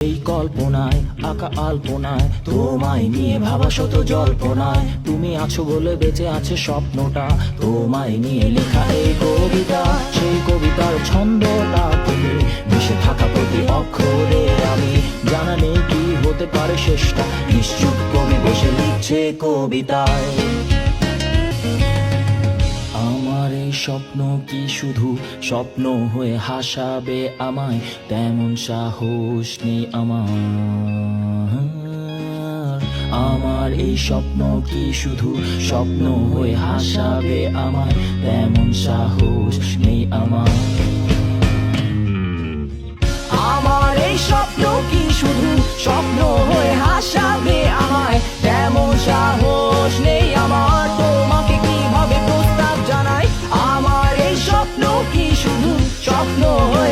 এই কল্পনায়, আঁকা আলপনায়, তোমায় নিয়ে ভাবা শত জল্পনায়। তুমি আছো বলে বেঁচে আছে স্বপ্নটা, তোমায় নিয়ে লেখা এই কবিতা। সেই কবিতার ছন্দটা থেকে মিশে থাকা প্রতি অক্ষরে আমি। জানা নেই কি হতে পারে শেষটা, নিশ্চুপ কবি বসে লিখছে কবিতায়। স্বপ্ন কি শুধু স্বপ্ন হয়ে হাসাবে আমায়? তেমন সাহস নেই আমার। আমার এই স্বপ্ন কি শুধু স্বপ্ন হয়ে হাসাবে আমায়? তেমন সাহস নেই আমার chop no